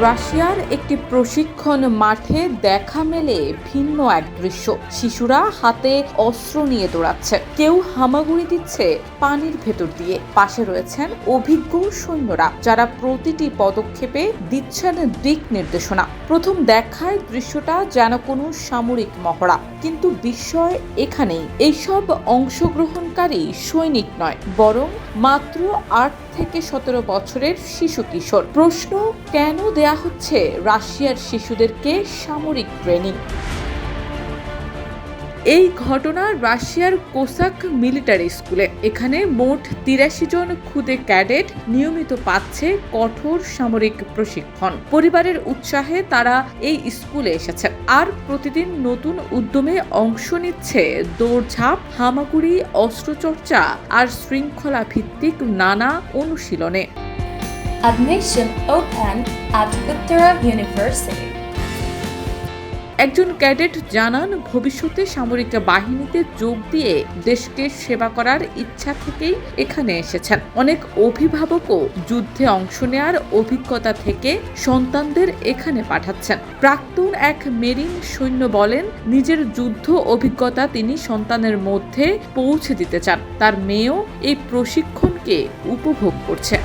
রাশিয়ার একটি প্রশিক্ষণ মাঠে দেখা মেলে ভিন্ন এক দৃশ্য। শিশুরা হাতে অস্ত্র নিয়ে দৌড়াচ্ছে। কেউ হামাগুড়ি দিচ্ছে পানির ভেতর দিয়ে। পাশে রয়েছেন অভিজ্ঞ সৈন্যরা, যারা প্রতিটি পদক্ষেপে দিচ্ছেন দিক নির্দেশনা। প্রথম দেখায় দৃশ্যটা যেন কোনো সামরিক মহড়া। কিন্তু বিস্ময় এখানেই। এইসব অংশগ্রহণকারী সৈনিক নয়, বরং মাত্র আট থেকে সতেরো বছরের শিশু কিশোর। প্রশ্ন, কেন দেয়া হচ্ছে রাশিয়ার শিশুদেরকে সামরিক ট্রেনিং। এই ঘটনা রাশিয়ার কোসাক মিলিটারি স্কুলে। এখানে মোট তিরাশি জন খুদে ক্যাডেট নিয়মিত পাচ্ছে কঠোর সামরিক প্রশিক্ষণ। পরিবারের উৎসাহে তারা এই স্কুলে এসেছে। আর প্রতিদিন নতুন উদ্যমে অংশ নিচ্ছে দৌড়ঝাঁপ, হামাগুড়ি, অস্ত্রচর্চা আর শৃঙ্খলা ভিত্তিক নানা অনুশীলনে। Admission open at Uttara University. একজন ক্যাডেট জানান, ভবিষ্যতে সামরিক বাহিনীতে যোগ দিয়ে দেশকে সেবা করার ইচ্ছা থেকেই এখানে এসেছেন। অনেক অভিভাবকও যুদ্ধে অংশ নেওয়ার অভিজ্ঞতা থেকে সন্তানদের এখানে পাঠাচ্ছেন। প্রাক্তন এক মেরিন সৈন্য বলেন, নিজের যুদ্ধ অভিজ্ঞতা তিনি সন্তানের মধ্যে পৌঁছে দিতে চান। তার মেয়েও এই প্রশিক্ষণকে উপভোগ করছে।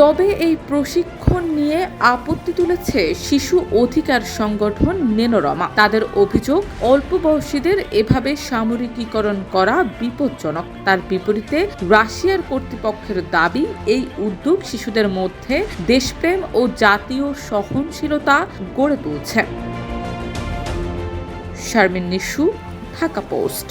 তবে এই প্রশিক্ষণ নিয়ে আপত্তি তুলেছে শিশু অধিকার সংগঠন নেনোরমা। তাদের অভিযোগ, অল্প বয়সীদের এভাবে সামরিকীকরণ করা বিপজ্জনক। তার বিপরীতে, রাশিয়ার কর্তৃপক্ষের দাবি, এই উদ্যোগ শিশুদের মধ্যে দেশপ্রেম ও জাতীয় সহনশীলতা গড়ে তুলছে। শারমিন নিশু, ঢাকা পোস্ট।